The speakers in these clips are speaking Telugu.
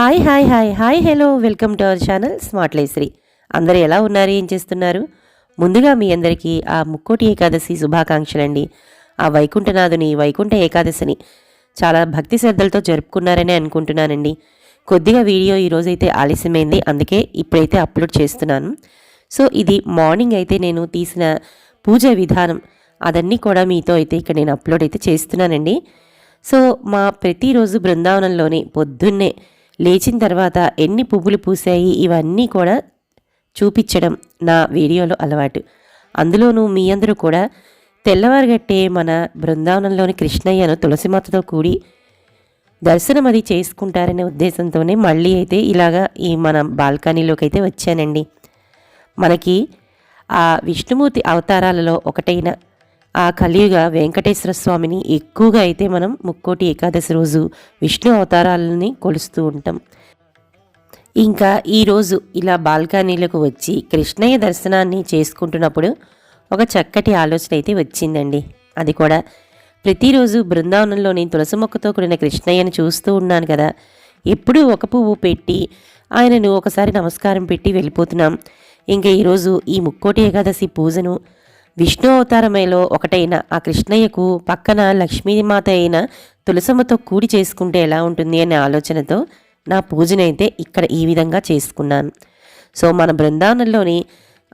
Hi hi hi hi hello welcome to our channel smart Laishri అందరూ ఎలా ఉన్నారు? ఏం చేస్తున్నారు? ముందుగా మీ అందరికీ ఆ ముక్కోటి ఏకాదశి శుభాకాంక్షలండి. ఆ వైకుంఠనాథుని వైకుంఠ ఏకాదశిని చాలా భక్తి శ్రద్ధలతో జరుపుకున్నారని అనుకుంటున్నానండి. కొద్దిగా వీడియో ఈరోజైతే ఆలస్యమైంది అందుకే ఇప్పుడైతే అప్లోడ్ చేస్తున్నాను. సో ఇది మార్నింగ్ అయితే నేను తీసిన పూజ విధానం అదన్నీ కూడా మీతో అయితే ఇక్కడ నేను అప్లోడ్ అయితే చేస్తున్నానండి. సో మా ప్రతిరోజు బృందావనంలోని పొద్దున్నే లేచిన తర్వాత ఎన్ని పువ్వులు పూసాయి ఇవన్నీ కూడా చూపించడం నా వీడియోలో అలవాటు. అందులోనూ మీ అందరూ కూడా తెల్లవారుగట్టే మన బృందావనంలోని కృష్ణయ్యను తులసిమాతతో కూడి దర్శనం అది చేసుకుంటారనే ఉద్దేశంతోనే మళ్ళీ అయితే ఇలాగా ఈ మన బాల్కనీలోకి అయితే వచ్చానండి. మనకి ఆ విష్ణుమూర్తి అవతారాలలో ఒకటైన ఆ కలియుగ వెంకటేశ్వర స్వామిని ఎక్కువగా అయితే మనం ముక్కోటి ఏకాదశి రోజు విష్ణు అవతారాలని కొలుస్తూ ఉంటాం. ఇంకా ఈరోజు ఇలా బాల్కనీలకు వచ్చి కృష్ణయ్య దర్శనాన్ని చేసుకుంటున్నప్పుడు ఒక చక్కటి ఆలోచన అయితే వచ్చిందండి. అది కూడా ప్రతిరోజు బృందావనంలోని తులసి మొక్కతో కూడిన కృష్ణయ్యను చూస్తూ ఉన్నాను కదా. ఎప్పుడూ ఒక పువ్వు పెట్టి ఆయనను ఒకసారి నమస్కారం పెట్టి వెళ్ళిపోతున్నాం. ఇంకా ఈరోజు ఈ ముక్కోటి ఏకాదశి పూజను విష్ణు అవతారమేలో ఒకటైన ఆ కృష్ణయ్యకు పక్కన లక్ష్మీమాత అయిన తులసమ్మతో కూడి చేసుకుంటే ఎలా ఉంటుంది అనే ఆలోచనతో నా పూజనైతే ఇక్కడ ఈ విధంగా చేసుకున్నాను. సో మన బృందావనంలోని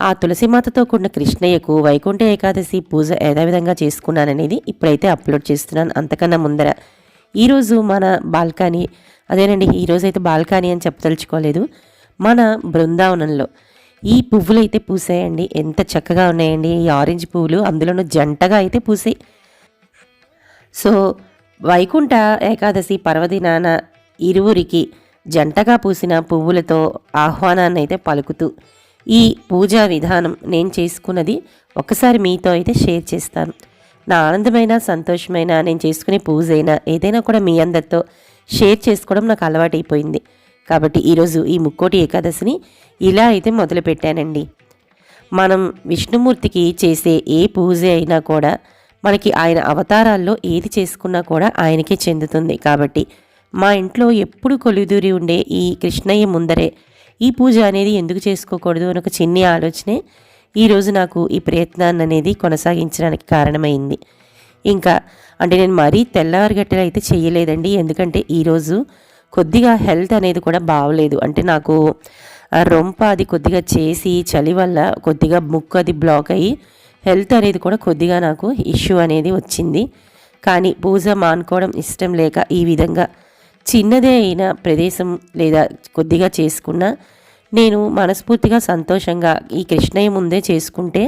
ఆ తులసిమాతతో కూడిన కృష్ణయ్యకు వైకుంఠ ఏకాదశి పూజ ఏదో విధంగా చేసుకున్నాననేది ఇప్పుడైతే అప్లోడ్ చేస్తున్నాను అంతకన్నా ముందర. ఈరోజు మన బాల్కనీ అదేనండి ఈరోజైతే బాల్కనీ అని చెప్పదలుచుకోలేదు. మన బృందావనంలో ఈ పువ్వులు అయితే పూసాయండి. ఎంత చక్కగా ఉన్నాయండి. ఈ ఆరెంజ్ పువ్వులు అందులోనూ జంటగా అయితే పూసాయి సో వైకుంఠ ఏకాదశి పర్వదినాన ఇరువురికి జంటగా పూసిన పువ్వులతో ఆహ్వానాన్ని అయితే పలుకుతూ ఈ పూజా విధానం నేను చేసుకున్నది ఒకసారి మీతో అయితే షేర్ చేస్తాను. నా ఆనందమైన సంతోషమైన నేను చేసుకునే పూజ అయినా ఏదైనా కూడా మీ అందరితో షేర్ చేసుకోవడం నాకు అలవాటైపోయింది. కాబట్టి ఈరోజు ఈ ముక్కోటి ఏకాదశిని ఇలా అయితే మొదలుపెట్టానండి. మనం విష్ణుమూర్తికి చేసే ఏ పూజ అయినా కూడా మనకి ఆయన అవతారాల్లో ఏది చేసుకున్నా కూడా ఆయనకే చెందుతుంది. కాబట్టి మా ఇంట్లో ఎప్పుడు కొలుదూరి ఉండే ఈ కృష్ణయ్య ముందరే ఈ పూజ అనేది ఎందుకు చేసుకోకూడదు అని ఒక చిన్ని ఆలోచనే ఈరోజు నాకు ఈ ప్రయత్నాన్ని అనేది కొనసాగించడానికి కారణమైంది. ఇంకా అంటే నేను మరీ తెల్లవారుగట్టలు అయితే చేయలేదండి. ఎందుకంటే ఈరోజు కొద్దిగా హెల్త్ అనేది కూడా బాగలేదు అంటే నాకు ఆ రొంప అది కొద్దిగా చేసి చలి వల్ల కొద్దిగా ముక్కు అది బ్లాక్ అయ్యి హెల్త్ అనేది కూడా కొద్దిగా నాకు ఇష్యూ అనేది వచ్చింది. కానీ పూజ మానుకోవడం ఇష్టం లేక ఈ విధంగా చిన్నదే అయిన ప్రదేశం లేదా కొద్దిగా చేసుకున్న నేను మనస్ఫూర్తిగా సంతోషంగా ఈ కృష్ణయ్య ముందే చేసుకుంటే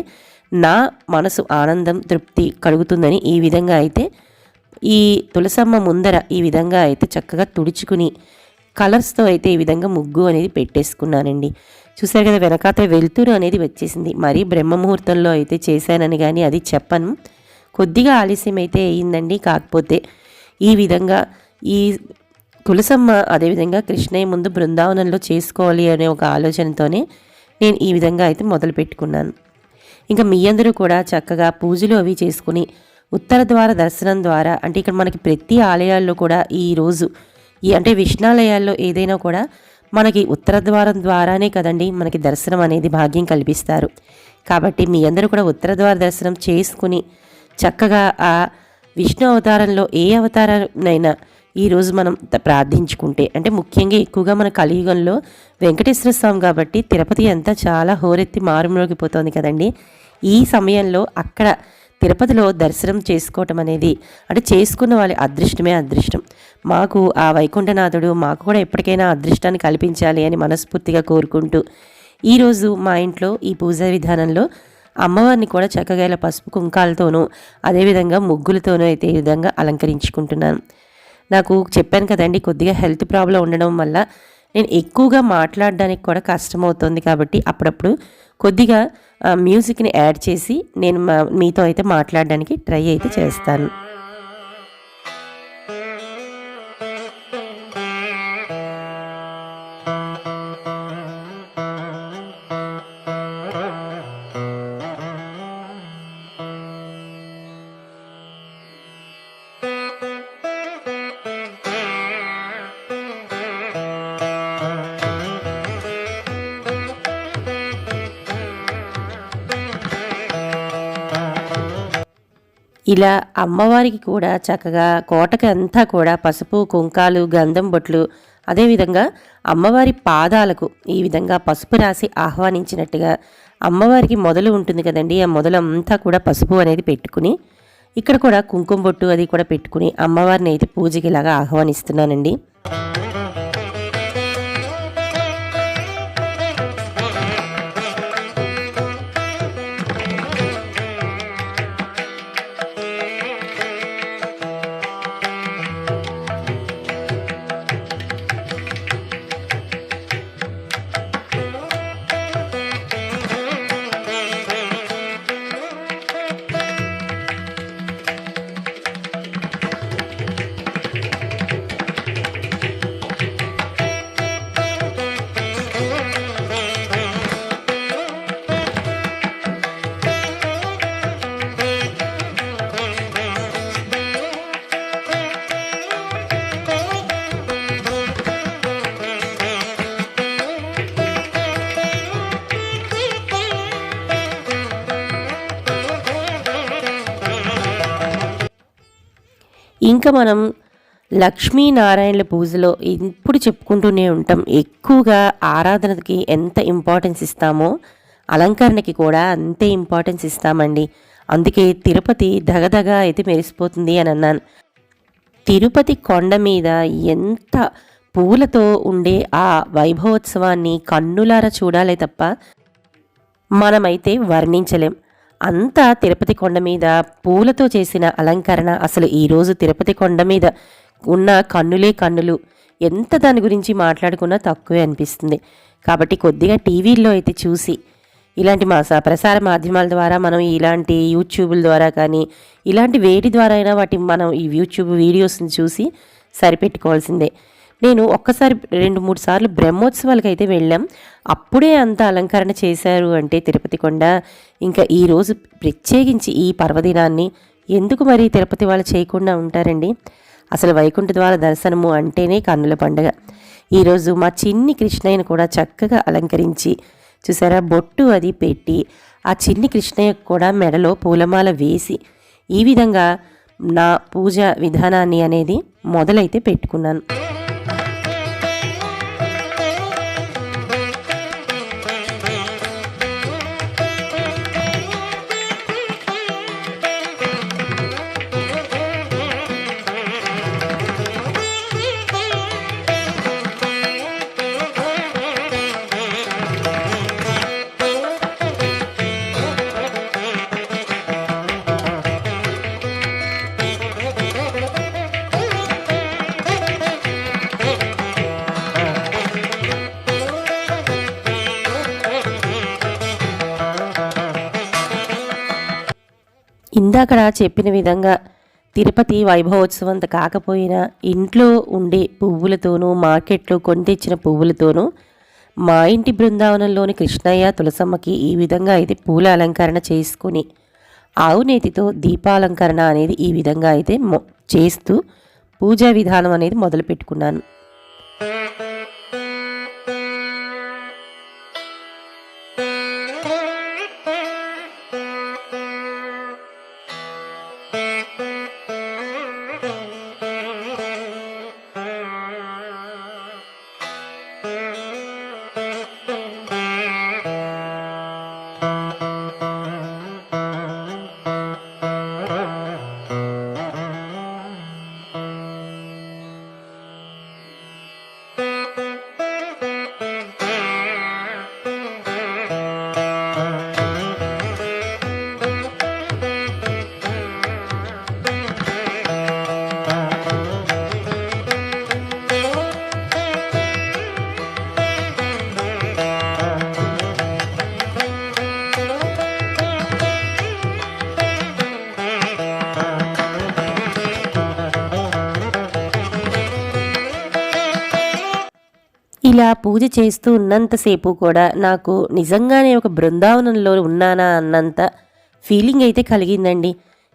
నా మనసు ఆనందం తృప్తి కలుగుతుందని ఈ విధంగా అయితే ఈ తులసమ్మ ముందర ఈ విధంగా అయితే చక్కగా తుడుచుకుని కలర్స్తో అయితే ఈ విధంగా ముగ్గు అనేది పెట్టేసుకున్నానండి. చూసారు కదా వెనకాత వెలుతురు అనేది వచ్చేసింది. మరీ బ్రహ్మముహూర్తంలో అయితే చేశానని కానీ అది చెప్పను. కొద్దిగా ఆలస్యం అయితే అయ్యిందండి కాకపోతే ఈ విధంగా ఈ తులసమ్మ అదేవిధంగా కృష్ణయ్య ముందు బృందావనంలో చేసుకోవాలి అనే ఒక ఆలోచనతోనే నేను ఈ విధంగా అయితే మొదలు పెట్టుకున్నాను ఇంకా మీ అందరూ కూడా చక్కగా పూజలు అవి చేసుకుని ఉత్తర ద్వార దర్శనం ద్వారా అంటే ఇక్కడ మనకి ప్రతి ఆలయాల్లో కూడా ఈ రోజు ఈ అంటే విష్ణాలయాల్లో ఏదైనా కూడా మనకి ఉత్తర ద్వారం ద్వారానే కదండి మనకి దర్శనం అనేది భాగ్యం కల్పిస్తారు. కాబట్టి మీ అందరూ కూడా ఉత్తర ద్వార దర్శనం చేసుకుని చక్కగా ఆ విష్ణు అవతారంలో ఏ అవతారాన్నైనా ఈరోజు మనం ప్రార్థించుకుంటే అంటే ముఖ్యంగా ఎక్కువగా మన కలియుగంలో వెంకటేశ్వర స్వామి కాబట్టి తిరుపతి అంతా చాలా హోరెత్తి మారుమోగిపోతుంది కదండి. ఈ సమయంలో అక్కడ తిరుపతిలో దర్శనం చేసుకోవటం అనేది అంటే చేసుకున్న వాళ్ళ అదృష్టమే అదృష్టం. మాకు ఆ వైకుంఠనాథుడు మాకు కూడా ఎప్పటికైనా అదృష్టాన్ని కల్పించాలి అని మనస్ఫూర్తిగా కోరుకుంటూ ఈరోజు మా ఇంట్లో ఈ పూజా విధానంలో అమ్మవారిని కూడా చక్కగా ఇలా పసుపు కుంకాలతోనూ అదేవిధంగా ముగ్గులతోనూ అయితే ఈ విధంగా అలంకరించుకుంటున్నాను నాకు చెప్పాను కదండి కొద్దిగా హెల్త్ ప్రాబ్లం ఉండడం వల్ల నేను ఎక్కువగా మాట్లాడడానికి కూడా కష్టమవుతుంది కాబట్టి అప్పుడప్పుడు కొద్దిగా మ్యూజిక్ని యాడ్ చేసి నేను మా- మీతో అయితే మాట్లాడడానికి ట్రై అయితే చేస్తాను. ఇలా అమ్మవారికి కూడా చక్కగా కోటకి అంతా కూడా పసుపు కుంకాలు గంధం బొట్లు అదేవిధంగా అమ్మవారి పాదాలకు ఈ విధంగా పసుపు రాసి ఆహ్వానించినట్టుగా అమ్మవారికి మొదలు ఉంటుంది కదండి. ఆ మొదలు అంతా కూడా పసుపు అనేది పెట్టుకుని ఇక్కడ కూడా కుంకుమ బొట్టు అది కూడా పెట్టుకుని అమ్మవారిని అయితే పూజకి ఇలాగా ఆహ్వానిస్తున్నానండి. ఇంకా మనం లక్ష్మీనారాయణల పూజలో ఇప్పుడు చెప్పుకుంటూనే ఉంటాం. ఎక్కువగా ఆరాధనకి ఎంత ఇంపార్టెన్స్ ఇస్తామో అలంకరణకి కూడా అంతే ఇంపార్టెన్స్ ఇస్తామండి. అందుకే తిరుపతి దగదగ అయితే మెరిసిపోతుంది అని అన్నాను. తిరుపతి కొండ మీద ఎంత పూలతో ఉండే ఆ వైభవోత్సవాన్ని కన్నులారా చూడాలే తప్ప మనమైతే వర్ణించలేం. అంతా తిరుపతి కొండ మీద పూలతో చేసిన అలంకరణ అసలు ఈరోజు తిరుపతి కొండ మీద ఉన్న కన్నులే కన్నులు. ఎంత దాని గురించి మాట్లాడుకున్నా తక్కువే అనిపిస్తుంది. కాబట్టి కొద్దిగా టీవీల్లో అయితే చూసి ఇలాంటి మా స- ప్రసార మాధ్యమాల ద్వారా మనం ఇలాంటి యూట్యూబుల ద్వారా కానీ ఇలాంటి వేటి ద్వారా అయినా వాటి మనం ఈ యూట్యూబ్ వీడియోస్ని చూసి సరిపెట్టుకోవాల్సిందే. నేను ఒక్కసారి రెండు మూడు సార్లు బ్రహ్మోత్సవాలకు అయితే వెళ్ళాం. అప్పుడే అంత అలంకరణ చేశారు అంటే తిరుపతి కొండ. ఇంకా ఈరోజు ప్రత్యేకించి ఈ పర్వదినాన్ని ఎందుకు మరి తిరుపతి వాళ్ళు చేయకుండా ఉంటారండి? అసలు వైకుంఠ ద్వార దర్శనము అంటేనే కన్నుల పండుగ. ఈరోజు మా చిన్ని కృష్ణయ్యను కూడా చక్కగా అలంకరించి చూసారా? బొట్టు అది పెట్టి ఆ చిన్ని కృష్ణయ్య కూడా మెడలో పూలమాల వేసి ఈ విధంగా నా పూజ విధానాన్ని అనేది మొదలైతే పెట్టుకున్నాను. ఇందాక చెప్పిన విధంగా తిరుపతి వైభవోత్సవం అంత కాకపోయినా ఇంట్లో ఉండే పువ్వులతోనూ మార్కెట్లో కొని తెచ్చిన పువ్వులతోనూ మా ఇంటి బృందావనంలోని కృష్ణయ్య తులసమ్మకి ఈ విధంగా అయితే పూల అలంకరణ చేసుకొని ఆవునేతితో దీపాలంకరణ అనేది ఈ విధంగా అయితే చేస్తూ పూజా విధానం అనేది మొదలు పెట్టుకున్నాను ఇలా పూజ చేస్తూ ఉన్నంతసేపు కూడా నాకు నిజంగానే ఒక బృందావనంలో ఉన్నానా అన్నంత ఫీలింగ్ అయితే కలిగిందండి.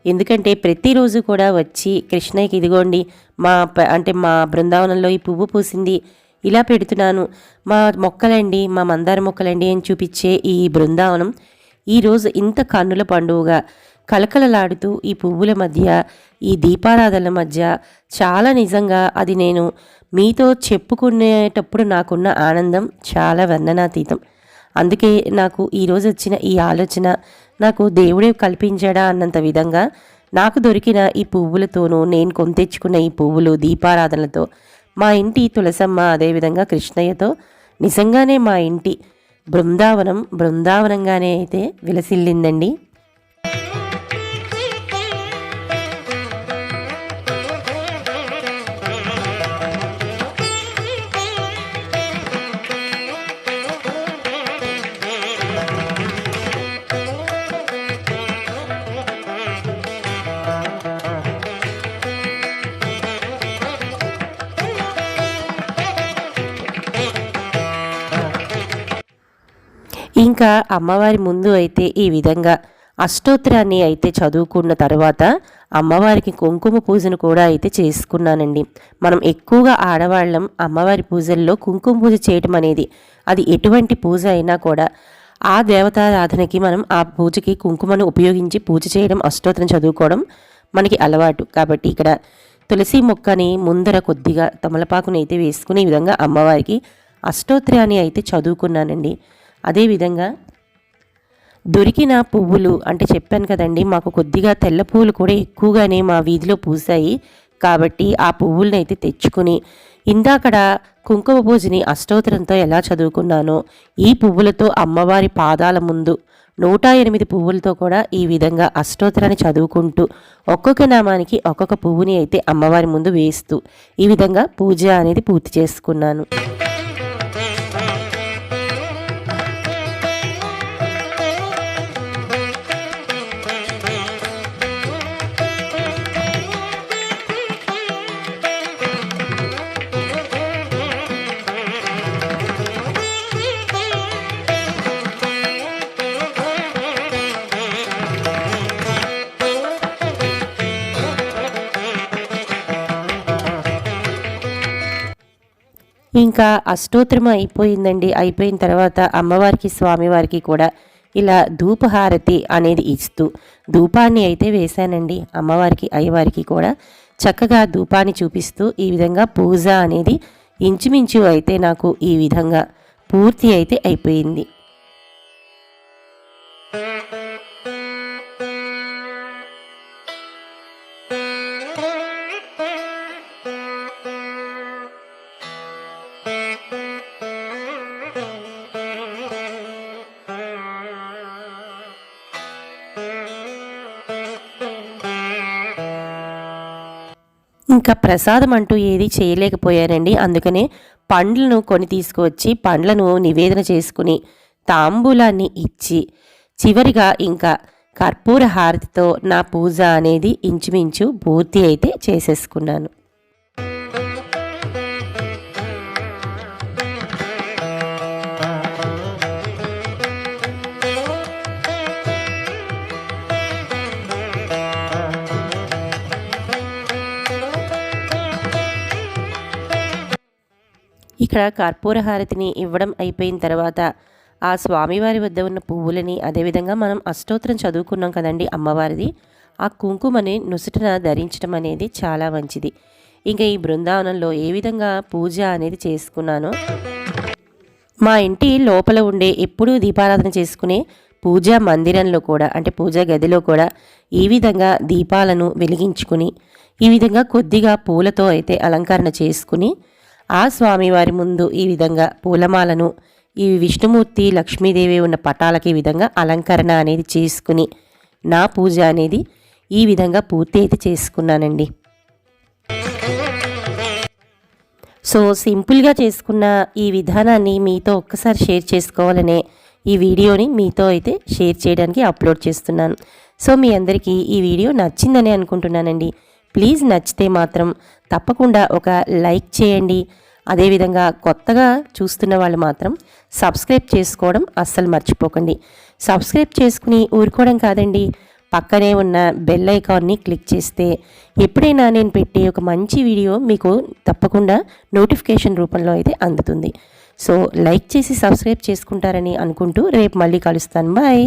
ఎందుకంటే ప్రతిరోజు కూడా వచ్చి కృష్ణయ్యకి ఇదిగోండి మా ప- అంటే మా బృందావనంలో ఈ పువ్వు పూసింది ఇలా పెడుతున్నాను. మా మొక్కలండి మా మందార మొక్కలండి అని చూపించే ఈ బృందావనం ఈరోజు ఇంత కన్నుల పండుగగా కలకలలాడుతూ ఈ పువ్వుల మధ్య ఈ దీపారాధనల మధ్య చాలా నిజంగా అది నేను మీతో చెప్పుకునేటప్పుడు నాకున్న ఆనందం చాలా వర్ణనాతీతం అందుకే నాకు ఈరోజు వచ్చిన ఈ ఆలోచన నాకు దేవుడే కల్పించాడా అన్నంత విధంగా నాకు దొరికిన ఈ పువ్వులతోనూ నేను కొంతెచ్చుకున్న ఈ పువ్వులు దీపారాధనలతో మా ఇంటి తులసమ్మ అదేవిధంగా కృష్ణయ్యతో నిజంగానే మా ఇంటి బృందావనం బృందావనంగానే అయితే విలసిల్లిందండి. ఇంకా అమ్మవారి ముందు అయితే ఈ విధంగా అష్టోత్తరాన్ని అయితే చదువుకున్న తర్వాత అమ్మవారికి కుంకుమ పూజను కూడా అయితే చేసుకున్నానండి. మనం ఎక్కువగా ఆడవాళ్ళం అమ్మవారి పూజల్లో కుంకుమ పూజ చేయటం అనేది అది ఎటువంటి పూజ అయినా కూడా ఆ దేవతారాధనకి మనం ఆ పూజకి కుంకుమను ఉపయోగించి పూజ చేయడం అష్టోత్తరం చదువుకోవడం మనకి అలవాటు. కాబట్టి ఇక్కడ తులసి మొక్కని ముందర కొద్దిగా తమలపాకుని అయితే వేసుకునే విధంగా అమ్మవారికి అష్టోత్తరాన్ని అయితే చదువుకున్నానండి. అదేవిధంగా దొరికిన పువ్వులు అంటే చెప్పాను కదండి మాకు కొద్దిగా తెల్ల పువ్వులు కూడా ఎక్కువగానే మా వీధిలో పూసాయి కాబట్టి ఆ పువ్వులను అయితే తెచ్చుకుని ఇందాకడ కుంకుమ పూజని అష్టోత్తరంతో ఎలా చదువుకున్నానో ఈ పువ్వులతో అమ్మవారి పాదాల ముందు నూట ఎనిమిది పువ్వులతో కూడా ఈ విధంగా అష్టోత్తరాన్ని చదువుకుంటూ ఒక్కొక్క నామానికి ఒక్కొక్క పువ్వుని అయితే అమ్మవారి ముందు వేస్తూ ఈ విధంగా పూజ అనేది పూర్తి చేసుకున్నాను. ఇంకా అష్టోత్తరం అయిపోయిందండి. అయిపోయిన తర్వాత అమ్మవారికి స్వామివారికి కూడా ఇలా ధూపహారతి అనేది ఇస్తూ ధూపాన్ని అయితే వేశానండి. అమ్మవారికి అయ్యవారికి కూడా చక్కగా ధూపాన్ని చూపిస్తూ ఈ విధంగా పూజ అనేది ఇంచుమించు అయితే నాకు ఈ విధంగా పూర్తి అయితే అయిపోయింది. ఇంకా ప్రసాదం అంటూ ఏది చేయలేకపోయానండి అందుకనే పండ్లను కొని తీసుకువచ్చి పండ్లను నివేదన చేసుకుని తాంబూలాన్ని ఇచ్చి చివరిగా ఇంకా కర్పూర హారతితో నా పూజ అనేది ఇంచుమించు పూర్తి అయితే చేసేసుకున్నాను. ఇక్కడ కర్పూర హారతిని ఇవ్వడం అయిపోయిన తర్వాత ఆ స్వామివారి వద్ద ఉన్న పువ్వులని అదేవిధంగా మనం అష్టోత్తరం చదువుకున్నాం కదండి అమ్మవారిది ఆ కుంకుమని నుసుటన ధరించడం అనేది చాలా మంచిది. ఇంకా ఈ బృందావనంలో ఏ విధంగా పూజ అనేది చేసుకున్నానో మా ఇంటి లోపల ఉండే ఎప్పుడూ దీపారాధన చేసుకునే పూజా మందిరంలో కూడా అంటే పూజా గదిలో కూడా ఈ విధంగా దీపాలను వెలిగించుకుని ఈ విధంగా కొద్దిగా పూలతో అయితే అలంకరణ చేసుకుని ఆ స్వామివారి ముందు ఈ విధంగా పూలమాలను ఈ విష్ణుమూర్తి లక్ష్మీదేవి ఉన్న పటాలకి ఈ విధంగా అలంకరణ అనేది చేసుకుని నా పూజ అనేది ఈ విధంగా పూర్తి అయితే చేసుకున్నానండి. సో సింపుల్గా చేసుకున్న ఈ విధానాన్ని మీతో ఒక్కసారి షేర్ చేసుకోవాలనే ఈ వీడియోని మీతో అయితే షేర్ చేయడానికి అప్లోడ్ చేస్తున్నాను. సో మీ అందరికీ ఈ వీడియో నచ్చిందని అనుకుంటున్నానండి. ప్లీజ్ నచ్చితే మాత్రం తప్పకుండా ఒక లైక్ చేయండి. అదేవిధంగా కొత్తగా చూస్తున్న వాళ్ళు మాత్రం సబ్స్క్రైబ్ చేసుకోవడం అస్సలు మర్చిపోకండి. సబ్స్క్రైబ్ చేసుకుని ఊరుకోవడం కాదండి. పక్కనే ఉన్న బెల్ ఐకాన్ని క్లిక్ చేస్తే ఎప్పుడైనా నేను పెట్టే ఒక మంచి వీడియో మీకు తప్పకుండా నోటిఫికేషన్ రూపంలో అయితే అందుతుంది. సో లైక్ చేసి సబ్స్క్రైబ్ చేసుకుంటారని అనుకుంటూ రేపు మళ్ళీ కలుస్తాను. బాయ్.